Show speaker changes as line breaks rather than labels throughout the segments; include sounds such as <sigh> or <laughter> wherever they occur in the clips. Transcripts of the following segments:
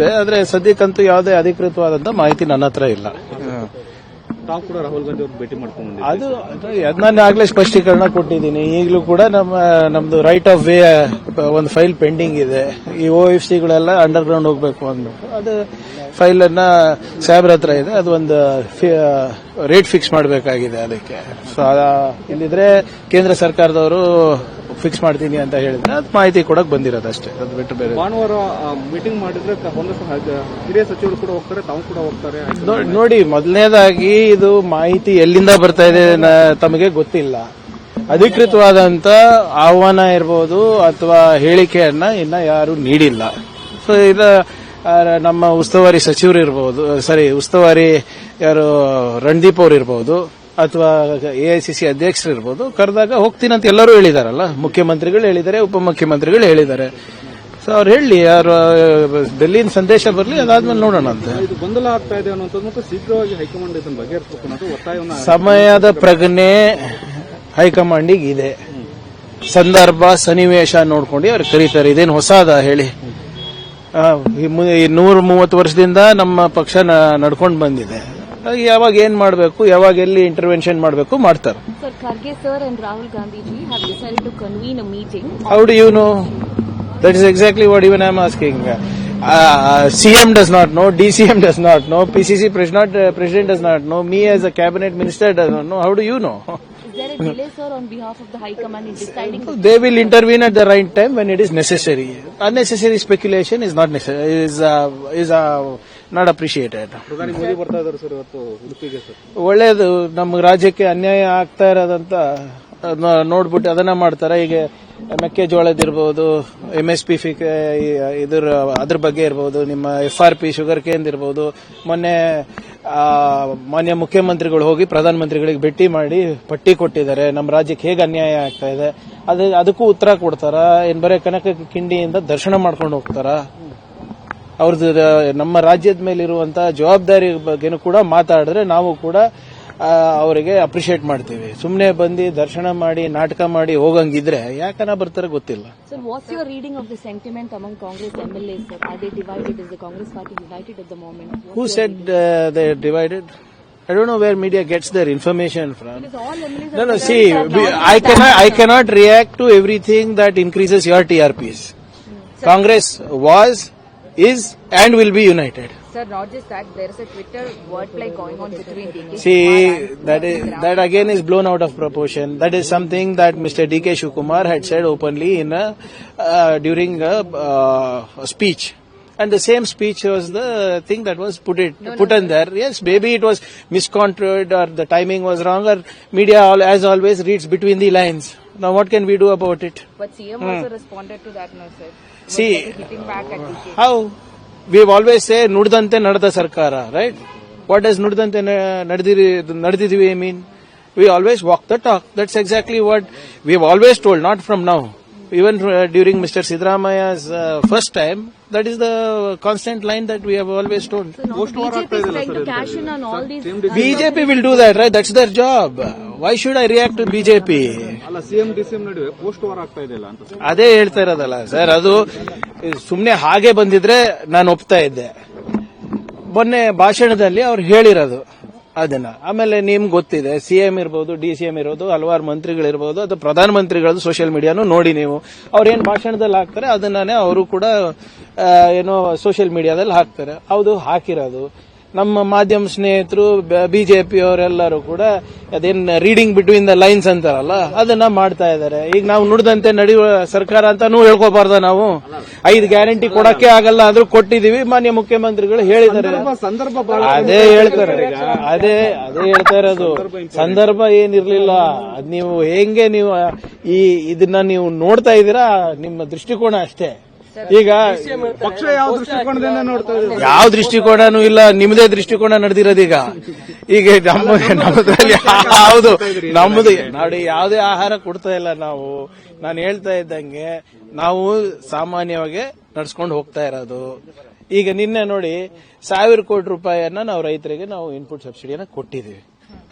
ಇರುತ್ತೆ ಆದ್ರೆ ಸದ್ಯಕ್ಕಂತೂ ಯಾವುದೇ ಅಧಿಕೃತವಾದಂತ ಮಾಹಿತಿ ನನ್ನ ಹತ್ರ ಇಲ್ಲ.
ತಾವು ಕೂಡ ರಾಹುಲ್ ಗಾಂಧಿ ಅವ್ರು ಭೇಟಿ ಮಾಡ್ಕೊಂಡು
ಅದು ಅದು ನಾನು ಆಗ್ಲೇ ಸ್ಪಷ್ಟೀಕರಣ ಕೊಟ್ಟಿದ್ದೀನಿ. ಈಗಲೂ ಕೂಡ ನಮ್ಮ ನಮ್ದು ರೈಟ್ ಆಫ್ ವೇ ಒಂದು ಫೈಲ್ ಪೆಂಡಿಂಗ್ ಇದೆ. ಈ ಓ ಎಫ್ ಸಿಗಳೆಲ್ಲ ಅಂಡರ್ ಗ್ರೌಂಡ್ ಹೋಗ್ಬೇಕು ಅಂದ್ಬಿಟ್ಟು. ಅದು ಫೈಲ್ ಅನ್ನ ಸಾಹೇಬ್ರ ಹತ್ರ ಇದೆ. ಅದು ಒಂದು ರೇಟ್ ಫಿಕ್ಸ್ ಮಾಡಬೇಕಾಗಿದೆ ಅದಕ್ಕೆ. ಸೊ ಇಲ್ಲಿದ್ರೆ ಕೇಂದ್ರ ಸರ್ಕಾರದವರು ಫಿಕ್ಸ್ ಮಾಡ್ತೀನಿ ಅಂತ ಹೇಳಿದ್ರೆ ಅದು ಮಾಹಿತಿ ಕೊಡಕ್ ಬಂದಿರೋದು ಅಷ್ಟೇ ಅದು ಬಿಟ್ಟು ಬೇರೆ
ಭಾನುವಾರ ಮೀಟಿಂಗ್ ಮಾಡಿದ್ರೆ ಒಂದಷ್ಟು ಹಿರಿಯ ಸಚಿವರು ಕೂಡ ಹೋಗ್ತಾರೆ ತಾವು ಕೂಡ ಹೋಗ್ತಾರೆ.
ನೋಡಿ ಮೊದಲನೇದಾಗಿ ಇದು ಮಾಹಿತಿ ಎಲ್ಲಿಂದ ಬರ್ತಾ ಇದೆ ತಮಗೆ ಗೊತ್ತಿಲ್ಲ. ಅಧಿಕೃತವಾದಂತ ಆಹ್ವಾನ ಇರಬಹುದು ಅಥವಾ ಹೇಳಿಕೆಯನ್ನ ಇನ್ನ ಯಾರು ನೀಡಿಲ್ಲ. ಸೊ ಇದು ನಮ್ಮ ಉಸ್ತುವಾರಿ ಸಚಿವರು ಇರಬಹುದು ಸಾರಿ ಉಸ್ತುವಾರಿ ಯಾರು ರಣದೀಪ್ ಅವರು ಇರ್ಬೋದು ಅಥವಾ ಸಿ ಅಧ್ಯಕ್ಷರು ಇರ್ಬೋದು ಕರೆದಾಗ ಹೋಗ್ತೀನಿ ಅಂತ ಎಲ್ಲರೂ ಹೇಳಿದಾರಲ್ಲ. ಮುಖ್ಯಮಂತ್ರಿಗಳು ಹೇಳಿದ್ದಾರೆ ಉಪಮುಖ್ಯಮಂತ್ರಿಗಳು ಹೇಳಿದ್ದಾರೆ. ಸೊ ಅವ್ರು ಹೇಳಿ ಯಾರು ಡೆಲ್ಲಿನ ಸಂದೇಶ ಬರಲಿ ಅದಾದ್ಮೇಲೆ ನೋಡೋಣ ಅಂತ.
ಗೊಂದಲ ಆಗ್ತಾ ಇದೆ ಶೀಘ್ರವಾಗಿ ಹೈಕಮಾಂಡ್ ಇದನ್ನು ಬಗೆಹರಿಸಬೇಕು ಅನ್ನೋದು ಒತ್ತಾಯವನ್ನು
ಸಮಯದ ಪ್ರಜ್ಞೆ ಹೈಕಮಾಂಡಿಗೆ ಇದೆ. ಸಂದರ್ಭ ಸನ್ನಿವೇಶ ನೋಡ್ಕೊಂಡು ಅವ್ರು ಕರೀತಾರೆ. ಇದೇನು ಹೊಸದ ಹೇಳಿ. ನೂರ ಮೂವತ್ತು ವರ್ಷದಿಂದ ನಮ್ಮ ಪಕ್ಷ ನಡ್ಕೊಂಡು ಬಂದಿದೆ. ಯಾವಾಗ ಏನ್ ಮಾಡಬೇಕು ಯಾವಾಗ ಎಲ್ಲಿ ಇಂಟರ್ವೆನ್ಷನ್ ಮಾಡಬೇಕು ಮಾಡ್ತಾರೆ
Sir, Kharge sir and Rahul Gandhi ji have decided to convene a meeting.
How do you know? That is exactly what even I am asking. Uh, CM does not know, DCM does not know, PCC pres- not, uh, president does not know, me as a cabinet minister does not know. How do you know?
Is there a delay, sir, on behalf of the High Command in deciding the
They will intervene at the right time when it is necessary. Unnecessary speculation is not necessary, is uh, is uh, not appreciate
ಪ್ರಧಾನಿ ಮೋದಿ ಬರ್ತಾ ಇದ್ದಾರೆ sir ಇವತ್ತು ಉಡುಪಿಗೆ sir.
ಒಳ್ಳೇದು ನಮ್ಮ ರಾಜ್ಯಕ್ಕೆ ಅನ್ಯಾಯ ಆಗ್ತಾ ಇರೋದಂತ ನೋಡ್ಬಿಟ್ಟು ಅದನ್ನ ಮಾಡ್ತಾರೆ. ಈಗ ಮೆಕ್ಕೆಜೋಳದಿರ್ಬೋದು ಎಂ ಎಸ್ ಪಿ ಫಿ ಇದ್ರ ಅದ್ರ ಬಗ್ಗೆ ಇರ್ಬೋದು ನಿಮ್ಮ ಎಫ್ ಆರ್ ಪಿ ಶುಗರ್ ಕೇಂದ್ ಇರ್ಬೋದು. ಮೊನ್ನೆ ಮಾನ್ಯ ಮುಖ್ಯಮಂತ್ರಿಗಳು ಹೋಗಿ ಪ್ರಧಾನಮಂತ್ರಿಗಳಿಗೆ ಭೇಟಿ ಮಾಡಿ ಪಟ್ಟಿ ಕೊಟ್ಟಿದ್ದಾರೆ. ನಮ್ಮ ರಾಜ್ಯಕ್ಕೆ ಹೇಗೆ ಅನ್ಯಾಯ ಆಗ್ತಾ ಇದೆ. ಅದು ಅದಕ್ಕೂ ಉತ್ತರ ಕೊಡ್ತಾರ? ಏನ್ ಬರೀ ಕನಕ ಕಿಂಡಿಯಿಂದ ದರ್ಶನ ಮಾಡ್ಕೊಂಡು ಹೋಗ್ತಾರ? ಅವ್ರದ್ದು ನಮ್ಮ ರಾಜ್ಯದ ಮೇಲೆ ಇರುವಂತಹ ಜವಾಬ್ದಾರಿ ಬಗ್ಗೆನೂ ಕೂಡ ಮಾತಾಡಿದ್ರೆ ನಾವು ಕೂಡ ಅವರಿಗೆ ಅಪ್ರಿಶಿಯೇಟ್ ಮಾಡ್ತೀವಿ. ಸುಮ್ಮನೆ ಬಂದು ದರ್ಶನ ಮಾಡಿ ನಾಟಕ ಮಾಡಿ ಹೋಗಂಗಿದ್ರೆ ಯಾಕನ ಬರ್ತಾರೆ ಗೊತ್ತಿಲ್ಲ.
Sir what's your reading of the sentiment among Congress MLA sir Are they divided? Is the Congress party divided at the moment? Who
said they divided I don't know where media gets their information from
Because all MLAs
No,
I
no, see, I
Gandhi-
cannot, I cannot react to everything that increases your TRPs. Congress was, is, and will be united.
Sir, not just that, there is a Twitter wordplay going on between DK
See, that is, that again is blown out of proportion. That is something that Mr. D.K. Shukumar had said openly in a, uh, during a, uh, speech. And the same speech was the thing that was put it put in there. Yes, maybe it was misconstrued or the timing was wrong or media, as always, reads between the lines. Now, what can we do about it?
But CM also responded to that, no, sir.
See. How? We've always say ನುಡ್ದಂತೆ ನಡೆದ ಸರ್ಕಾರ right what does ನುಡ್ದಂತೆ ನಡೆದಿದೀವಿ mean I mean we always walk the talk that's exactly what we have always told not from now even uh, during Mr. Siddharamaya's uh, first time, that is the constant line that we have always told.
So now the BJP is trying to cash in on all these.
BJP will do that, right? That's their job. Why should I react to BJP?
ನಡುವೆ post war ಆಗ್ತಾ ಇದೆಯಲ್ಲ
ಅದೇ ಹೇಳ್ತಾ ಇರೋದಲ್ಲ sir, ಅದು ಸುಮ್ನೆ ಹಾಗೆ ಬಂದಿದ್ರೆ ನಾನು ಒಪ್ತಾ ಇದ್ದೆ. ಮೊನ್ನೆ ಭಾಷಣದಲ್ಲಿ ಅವ್ರು ಹೇಳಿರೋದು ಅದನ್ನ. ಆಮೇಲೆ ನಿಮ್ಗೆ ಗೊತ್ತಿದೆ ಸಿಎಂ ಇರ್ಬೋದು, ಡಿ ಸಿ ಎಂ ಇರ್ಬೋದು ಹಲವಾರು ಮಂತ್ರಿಗಳಿರ್ಬೋದು ಅಥವಾ ಪ್ರಧಾನಮಂತ್ರಿಗಳದ್ದು ಸೋಷಿಯಲ್ ಮೀಡಿಯಾನು ನೋಡಿ ನೀವು. ಅವ್ರೇನ್ ಭಾಷಣದಲ್ಲಿ ಹಾಕ್ತಾರೆ ಅದನ್ನೇ ಅವರು ಕೂಡ ಏನೋ ಸೋಷಿಯಲ್ ಮೀಡಿಯಾದಲ್ಲಿ ಹಾಕ್ತಾರೆ. ಹೌದು, ಹಾಕಿರೋದು. ನಮ್ಮ ಮಾಧ್ಯಮ ಸ್ನೇಹಿತರು ಬಿಜೆಪಿ ಅವರೆಲ್ಲರೂ ಕೂಡ ಅದೇನ್ ರೀಡಿಂಗ್ ಬಿಟ್ವೀನ್ ದ ಲೈನ್ಸ್ ಅಂತಾರಲ್ಲ ಅದನ್ನ ಮಾಡ್ತಾ ಇದಾರೆ ಈಗ ನಾವು ನುಡಿದಂತೆ ನಡೆಯುವ ಸರ್ಕಾರ ಅಂತಾನೂ ಹೇಳ್ಕೋಬಾರ್ದ ನಾವು. ಐದು ಗ್ಯಾರಂಟಿ ಕೊಡಕ್ಕೆ ಆಗಲ್ಲ ಆದ್ರೂ ಕೊಟ್ಟಿದೀವಿ ಮಾನ್ಯ ಮುಖ್ಯಮಂತ್ರಿಗಳು ಹೇಳಿದ್ದಾರೆ. ಅದೇ ಹೇಳ್ತಾರೆ. ಅದೇ ಅದೇ ಹೇಳ್ತಾ ಇರೋದು. ಸಂದರ್ಭ ಏನಿರ್ಲಿಲ್ಲ. ಅದ್ ನೀವು ಹೆಂಗೆ ನೀವು ಈ ಇದನ್ನ ನೀವು ನೋಡ್ತಾ ಇದ್ದೀರಾ ನಿಮ್ಮ ದೃಷ್ಟಿಕೋನ ಅಷ್ಟೇ. ಈಗ
ಪಕ್ಷ ಯಾವ ದೃಷ್ಟಿಕೋನದಿಂದ ನೋಡ್ತಾ ಇದೆ
ಯಾವ ದೃಷ್ಟಿಕೋನನೂ ಇಲ್ಲ ನಿಮ್ಮದೇ ದೃಷ್ಟಿಕೋನ ನಡೆದಿರೋದು ಈಗ. ನಮ್ಮ ನಮ್ಮದ್ರಲ್ಲಿ ಹೌದು ನಮ್ಮದು ನೋಡಿ ಯಾವುದೇ ಆಹಾರ ಕೊಡ್ತಾ ಇಲ್ಲ ನಾವು. ನಾನು ಹೇಳ್ತಾ ಇದ್ದಂಗೆ ನಾವು ಸಾಮಾನ್ಯವಾಗಿ ನಡ್ಸ್ಕೊಂಡು ಹೋಗ್ತಾ ಇರೋದು. ಈಗ ನಿನ್ನೆ ನೋಡಿ ಸಾವಿರ ಕೋಟಿ ರೂಪಾಯಿಯನ್ನ ನಾವು ರೈತರಿಗೆ ನಾವು ಇನ್ಪುಟ್ ಸಬ್ಸಿಡಿಯನ್ನ ಕೊಟ್ಟಿದ್ದೀವಿ.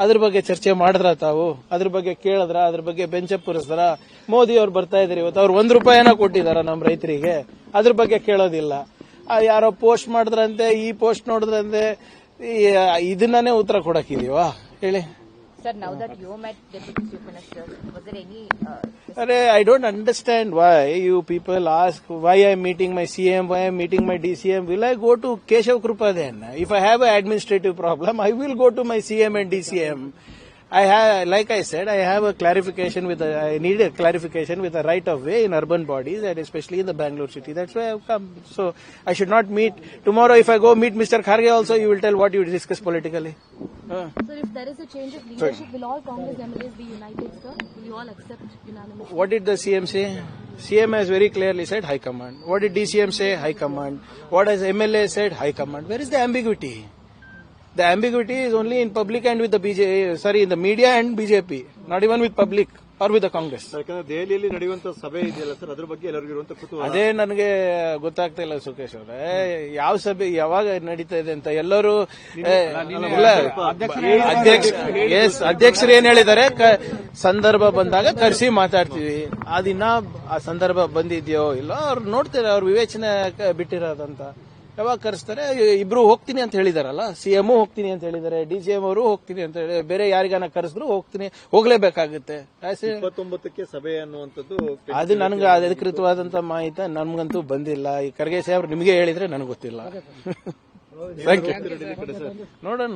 ಅದ್ರ ಬಗ್ಗೆ ಚರ್ಚೆ ಮಾಡಿದ್ರ ತಾವು? ಅದ್ರ ಬಗ್ಗೆ ಕೇಳಿದ್ರ? ಅದ್ರ ಬಗ್ಗೆ ಬೆಂಚ ಪುರಸ್ತಾರ ಮೋದಿ ಅವ್ರು ಬರ್ತಾ ಇದ್ರಿ ಇವತ್ತು. ಅವ್ರು ಒಂದ್ ರೂಪಾಯಿನ ಕೊಟ್ಟಿದಾರ ನಮ್ಮ ರೈತರಿಗೆ. ಅದ್ರ ಬಗ್ಗೆ ಕೇಳೋದಿಲ್ಲ. ಯಾರೋ ಪೋಸ್ಟ್ ಮಾಡಿದ್ರಂತೆ, ಈ ಪೋಸ್ಟ್ ನೋಡಿದ್ರಂತೆ ಇದನ್ನೇ ಉತ್ತರ ಕೊಡಕ್ಕಿದೀವಾ ಹೇಳಿ.
Sir, now that you met Deputy Chief Minister, was there any uh,
I don't understand why you people ask why I'm meeting my CM, why I'm meeting my DCM. Will I go to Keshav Krupa then? If I have an administrative problem, I will go to my CM and DCM. I have, like I said, I have a clarification with, a, I need a clarification with a right of way in urban bodies and especially in the Bangalore city. That's why I've come. So I should not meet. Tomorrow if I go meet Mr. Kharge also, you will tell what you discuss politically. Uh.
Sir, if there is a change of leadership, will all Congress MLAs be united, sir? Will you all accept unanimously?
What did the CM say? CM has very clearly said high command. What did DCM say? High command. What has MLA said? High command. Where is the ambiguity? The ambiguity is only in public and with the BJ, sorry, in the media and BJP, not even with public or with the Congress.
ಯಾಕಂದ್ರೆ ದೆಹಲಿಯಲ್ಲಿ ನಡೆಯುವಂತ ಸಭೆ ಇದೆಯಲ್ಲ sir ಅದ್ರ ಬಗ್ಗೆ ಎಲ್ಲರಿಗೂ ಇರುವಂತ ಕುತೂಹಲ.
ಅದೇ ನನಗೆ ಗೊತ್ತಾಗ್ತಾ ಇಲ್ಲ ಸುಖೇಶ್ ಅವರೇ. ಯಾವ ಸಭೆ ಯಾವಾಗ ನಡೀತಾ ಇದೆ ಅಂತ ಎಲ್ಲರೂ ಎಸ್ ಅಧ್ಯಕ್ಷರು ಏನ್ ಹೇಳಿದ್ದಾರೆ? ಕ- ಸಂದರ್ಭ ಬಂದಾಗ ಕರೆಸಿ ಮಾತಾಡ್ತೀವಿ. ಆ ದಿನ ಆ ಸಂದರ್ಭ ಬಂದಿದ್ಯೋ ಇಲ್ಲೋ ಅವ್ರು ನೋಡ್ತಾರೆ ಅವ್ರ ವಿವೇಚನೆ ಕ- ಬಿಟ್ಟಿರೋದಂತ. ಯಾವಾಗ ಕರೆಸ್ತಾರೆ? ಇಬ್ರು ಹೋಗ್ತೀನಿ ಅಂತ ಹೇಳಿದಾರಲ್ಲ? ಸಿ ಎಂ ಹೋಗ್ತೀನಿ ಅಂತ ಹೇಳಿದ್ದಾರೆ ಡಿ ಸಿ ಎಂ ಅವರು ಹೋಗ್ತೀನಿ ಅಂತ ಹೇಳಿ ಬೇರೆ ಯಾರಿಗಾನ ಕರೆಸಿದ್ರು ಹೋಗ್ತೀನಿ ಹೋಗ್ಲೇಬೇಕಾಗುತ್ತೆ.
ಇಪ್ಪತ್ತೊಂಬತ್ತಕ್ಕೆ ಸಭೆ ಅನ್ನುವಂಥದ್ದು
ಅದು ನನಗೆ ಅಧಿಕೃತವಾದಂತ ಮಾಹಿತಿ ನನ್ಗಂತೂ ಬಂದಿಲ್ಲ. ಈ ಖರ್ಗೆ ಸಾಹೇಬ್ ನಿಮಗೆ ಹೇಳಿದ್ರೆ ನನಗೆ ಗೊತ್ತಿಲ್ಲ. <laughs> ಥ್ಯಾಂಕ್ ಯು ನೋಡೋಣ.